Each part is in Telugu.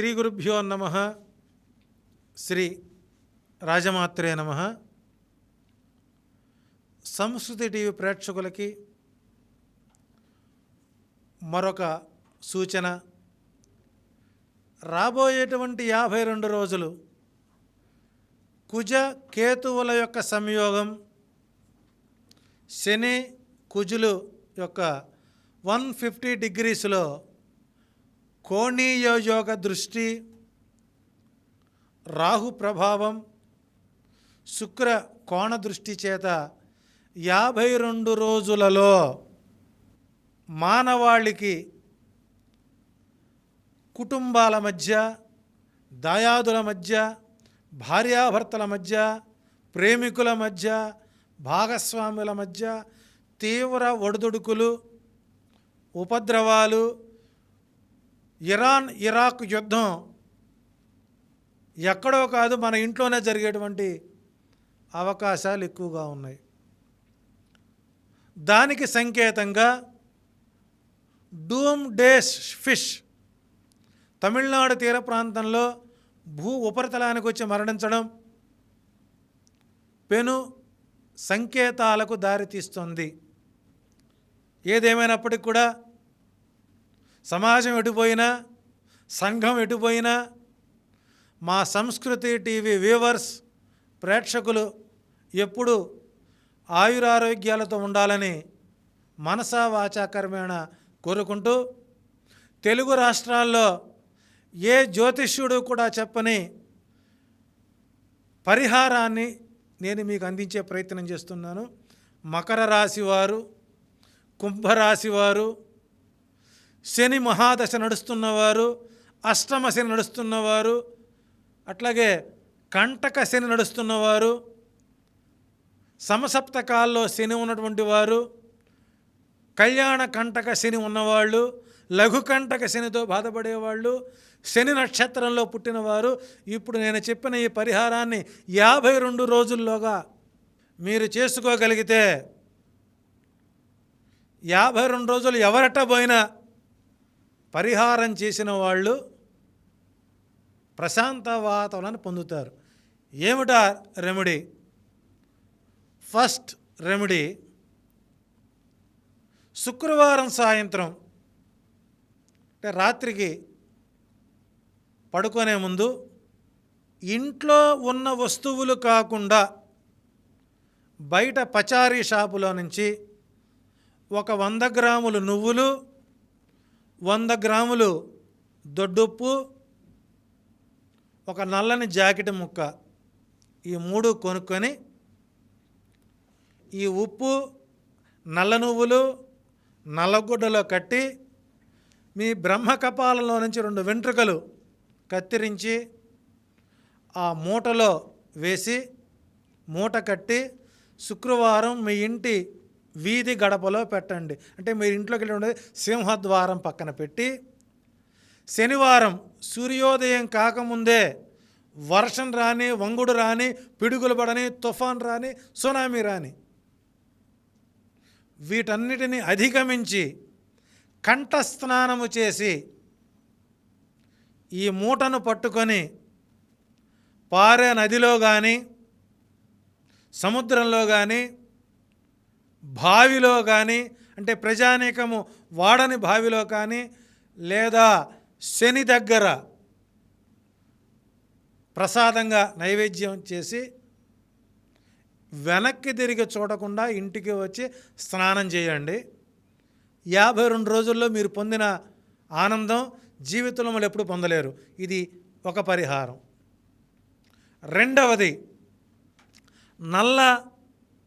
శ్రీ గురుభ్యో నమ. శ్రీ రాజమాత్రే నమ. సంస్కృతి టీవీ ప్రేక్షకులకి మరొక సూచన. రాబోయేటువంటి యాభై రెండు రోజులు కుజ కేతువుల యొక్క సంయోగం శని కుజులు యొక్క వన్ ఫిఫ్టీ డిగ్రీస్లో కోణీయ యోగ దృష్టి రాహు ప్రభావం శుక్ర కోణ దృష్టి చేత యాభై రెండు రోజులలో మానవాళికి కుటుంబాల మధ్య దాయాదుల మధ్య భార్యాభర్తల మధ్య ప్రేమికుల మధ్య భాగస్వాముల మధ్య తీవ్ర ఒడిదుడుకులు ఉపద్రవాలు ఇరాన్ ఇరాక్ యుద్ధం ఎక్కడో కాదు మన ఇంట్లోనే జరిగేటువంటి అవకాశాలు ఎక్కువగా ఉన్నాయి. దానికి సంకేతంగా డూమ్ డేస్ ఫిష్ తమిళనాడు తీర ప్రాంతంలో భూ ఉపరితలానికి వచ్చి మరణించడం పెను సంకేతాలకు దారితీస్తుంది. ఏదేమైనప్పటికీ కూడా సమాజం ఎటుపోయినా సంఘం ఎటుపోయినా మా సంస్కృతి టీవీ వ్యూవర్స్ ప్రేక్షకులు ఎప్పుడు ఆయురారోగ్యాలతో ఉండాలని మనసా వాచాకరమైన కోరుకుంటూ తెలుగు రాష్ట్రాల్లో ఏ జ్యోతిష్యుడు కూడా చెప్పని పరిహారాన్ని నేను మీకు అందించే ప్రయత్నం చేస్తున్నాను. మకర రాశివారు కుంభరాశివారు శని మహాదశ నడుస్తున్నవారు అష్టమ శని నడుస్తున్నవారు అట్లాగే కంటక శని నడుస్తున్నవారు సమసప్తకాల్లో శని ఉన్నటువంటి వారు కళ్యాణ కంటక శని ఉన్నవాళ్ళు లఘు కంటక శనితో బాధపడేవాళ్ళు శని నక్షత్రంలో పుట్టినవారు ఇప్పుడు నేను చెప్పిన ఈ పరిహారాన్ని యాభై రెండు రోజుల్లోగా మీరు చేసుకోగలిగితే యాభై రెండు రోజులు ఎవరట పోయినా పరిహారం చేసిన వాళ్ళు ప్రశాంత వాతావరణాన్ని పొందుతారు. ఏమిటా రెమెడీ ఫస్ట్ రెమెడీ శుక్రవారం సాయంత్రం అంటే రాత్రికి పడుకునే ముందు ఇంట్లో ఉన్న వస్తువులు కాకుండా బయట పచారీ షాపులో నుంచి ఒక వంద గ్రాములు నువ్వులు వంద గ్రాములు దొడ్డుప్పు ఒక నల్లని జాకెట్ ముక్క ఈ మూడు కొనుక్కొని ఈ ఉప్పు నల్ల నువ్వులు నల్లగుడ్డలో కట్టి మీ బ్రహ్మకపాలలో నుంచి రెండు వెంట్రుకలు కత్తిరించి ఆ మూటలో వేసి మూట కట్టి శుక్రవారం మీ ఇంటి వీధి గడపలో పెట్టండి. అంటే మీరు ఇంట్లోకి వెళ్ళి ఉండేది సింహద్వారం పక్కన పెట్టి శనివారం సూర్యోదయం కాకముందే వర్షం రాని వంగుడు రాని పిడుగులు పడని తుఫాన్ రాని సునామీ రాని వీటన్నిటిని అధిగమించి కంఠస్నానము చేసి ఈ మూటను పట్టుకొని పారే నదిలో కానీ సముద్రంలో కానీ బావిలో కానీ అంటే ప్రజానీకము వాడని బావిలో కానీ లేదా శని దగ్గర ప్రసాదంగా నైవేద్యం చేసి వెనక్కి తిరిగి చూడకుండా ఇంటికి వచ్చి స్నానం చేయండి. యాభై రెండు రోజుల్లో మీరు పొందిన ఆనందం జీవితంలో మళ్ళీ ఎప్పుడు పొందలేరు. ఇది ఒక పరిహారం. రెండవది నల్ల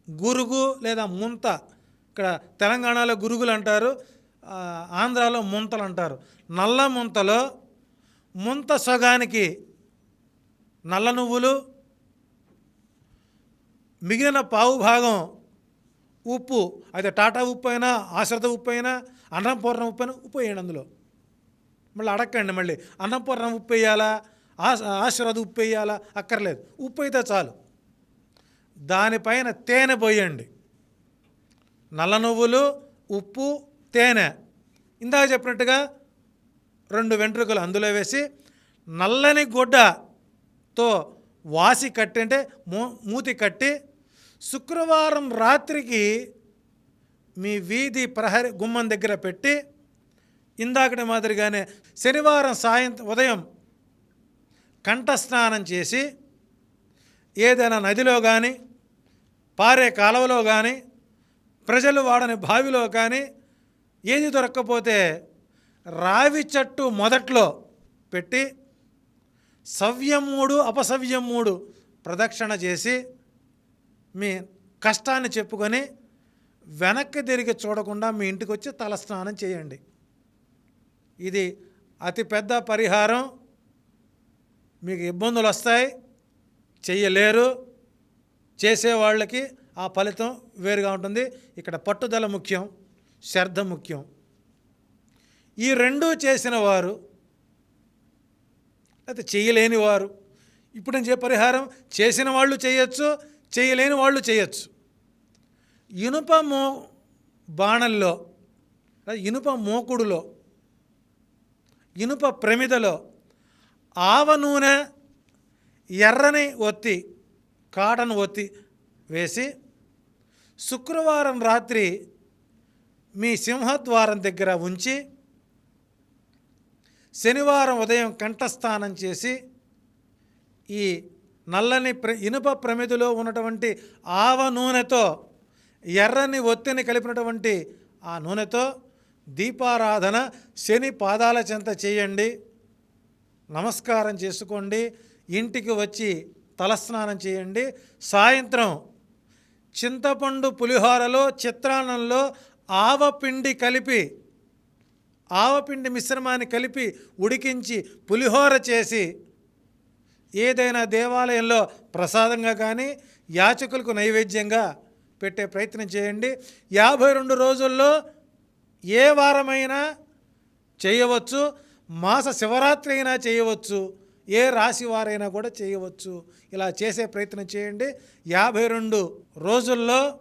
గురుగు లేదా ముంత ఇక్కడ తెలంగాణలో గురుగులు అంటారు ఆంధ్రాలో ముంతలు అంటారు. నల్ల ముంతలో ముంత సగానికి నల్ల నువ్వులు మిగిలిన పావు భాగం ఉప్పు అయితే టాటా ఉప్పు అయినా ఆశ్రత ఉప్పు అయినా అన్నపూర్ణ ఉప్పు అయినా ఉప్పు వేయండి అందులో. మళ్ళీ అడక్కండి మళ్ళీ. అన్నపూర్ణ ఉప్పు వేయాలా? ఆశ ఆశ్రద ఉప్పు వేయాలా? అక్కర్లేదు. ఉప్పు అయితే చాలు. దానిపైన తేనె పోయండి. నల్ల నువ్వులు ఉప్పు తేనె. ఇందాక చెప్పినట్టుగా రెండు వెంట్రుకలు అందులో వేసి నల్లని గుడ్డతో వాసి కట్టి అంటే మూ మూతి కట్టి శుక్రవారం రాత్రికి మీ వీధి ప్రహరి గుమ్మం దగ్గర పెట్టి ఇందాకటి మాదిరిగానే శనివారం సాయంత్రం ఉదయం కంఠస్నానం చేసి ఏదైనా నదిలో కానీ పారే కాలువలో కానీ ప్రజలు వాడని బావిలో కానీ ఏది దొరక్కపోతే రావి చెట్టు మొదట్లో పెట్టి సవ్యం మూడు అపసవ్యం మూడు ప్రదక్షిణ చేసి మీ కష్టాన్ని చెప్పుకొని వెనక్కి తిరిగి చూడకుండా మీ ఇంటికి వచ్చి తలస్నానం చేయండి. ఇది అతిపెద్ద పరిహారం. మీకు ఇబ్బందులు వస్తాయి చెయ్యలేరు. చేసేవాళ్ళకి ఆ ఫలితం వేరుగా ఉంటుంది. ఇక్కడ పట్టుదల ముఖ్యం శ్రద్ధ ముఖ్యం. ఈ రెండూ చేసిన వారు లేకపోతే చేయలేని వారు ఇప్పుడు నేను చెప్పే పరిహారం చేసిన వాళ్ళు చేయొచ్చు చేయలేని వాళ్ళు చేయొచ్చు. ఇనుప మో బాణల్లో ఇనుప మోకుడులో ఇనుప ప్రమిదలో ఆవ నూనె ఎర్రని ఒత్తి కాటన్ ఒత్తి వేసి శుక్రవారం రాత్రి మీ సింహద్వారం దగ్గర ఉంచి శనివారం ఉదయం కంఠస్థానం చేసి ఈ నల్లని ప్ర ఇనుప ప్రమిదిలో ఉన్నటువంటి ఆవ నూనెతో ఎర్రని ఒత్తిని కలిపినటువంటి ఆ నూనెతో దీపారాధన శని పాదాల చెంత చేయండి. నమస్కారం చేసుకోండి. ఇంటికి వచ్చి తలస్నానం చేయండి. సాయంత్రం చింతపండు పులిహోరలో చిత్రాన్నంలో ఆవపిండి కలిపి ఆవపిండి మిశ్రమాన్ని కలిపి ఉడికించి పులిహోర చేసి ఏదైనా దేవాలయంలో ప్రసాదంగా కానీ యాచకులకు నైవేద్యంగా పెట్టే ప్రయత్నం చేయండి. యాభై రెండు రోజుల్లో ఏ వారమైనా చేయవచ్చు. మాస శివరాత్రి అయినా చేయవచ్చు. ఏ రాశి వారైనా కూడా చేయవచ్చు. ఇలా చేసే ప్రయత్నం చేయండి. యాభై రెండు రోజుల్లో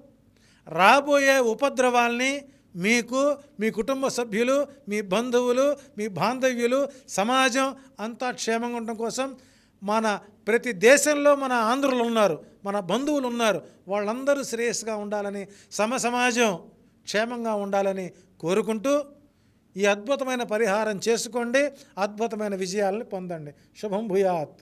రాబోయే ఉపద్రవాల్ని మీకు మీ కుటుంబ సభ్యులు మీ బంధువులు మీ బాంధవ్యులు సమాజం అంతా క్షేమంగా ఉండటం కోసం మన ప్రతి దేశంలో మన ఆంధ్రులు ఉన్నారు మన బంధువులు ఉన్నారు. వాళ్ళందరూ శ్రేయస్గా ఉండాలని సమ సమాజం క్షేమంగా ఉండాలని కోరుకుంటూ ఈ అద్భుతమైన పరిహారం చేసుకోండి అద్భుతమైన విజయాలను పొందండి. శుభం భూయాత్.